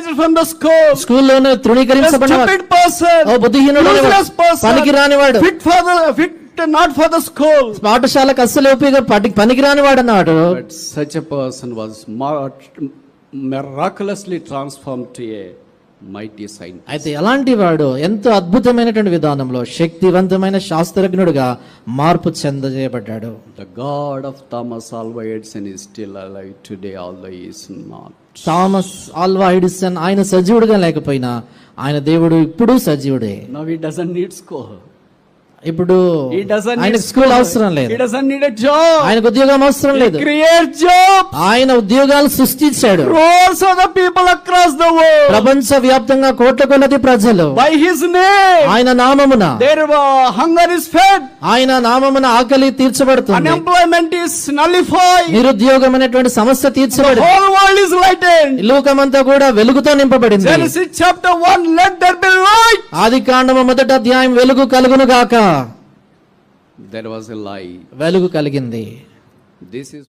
ostracized from the school. స్కూల్లోనే A తృణీకరించబడినవాడు stupid person. Oh బుద్ధిహీనుడు Useless person. పనికి రానివాడు Fit for the, fit not for the school. పాఠశాలకు అస్సలు ఉపయోగ పటి- పనికి రానివాడు అన్నాడు But such a person was mar- miraculously transformed to a అయితే ఎలాంటి వాడు ఎంతో అద్భుతమైనటువంటి విధానంలో శక్తివంతమైన శాస్త్రజ్ఞుడుగా మార్పు చెందజేయబడ్డాడు? God of Thomas Thomas Alva Edison ఆయన సజీవుడుగా లేకపోయినా ఆయన దేవుడు ఇప్పుడు సజీవుడే. నీడ్ స్కోర్ ఇప్పుడు ఆయన స్కూల్ అవసరం లేదు. ఆయన ఉద్యోగం అవసరం లేదు. జాబ్ ఆయన ఉద్యోగాలు సృష్టించాడు. పీపుల్ అక్రాస్ ద ప్రపంచ వ్యాప్తంగా కోట్ల కొన్నది ప్రజలు. బై హిస్ నేమ్ ఆయన నామమున. హంగర్ ఇస్ ఫెడ్ ఆయన నామమున ఆకలి తీర్చబడుతుంది. అన్ఎంప్లాయ్మెంట్ ఇస్ నలిఫై నిరుద్యోగం అనేటువంటి సమస్య తీర్చబడి హోల్ వరల్డ్ ఇస్ లోకమంతా కూడా వెలుగుతో నింపబడింది. జెనసిస్ ఆది కాండము మొదట అధ్యాయం వెలుగు కలుగును గాకా. There was a lie. వెలుగు కలిగింది This is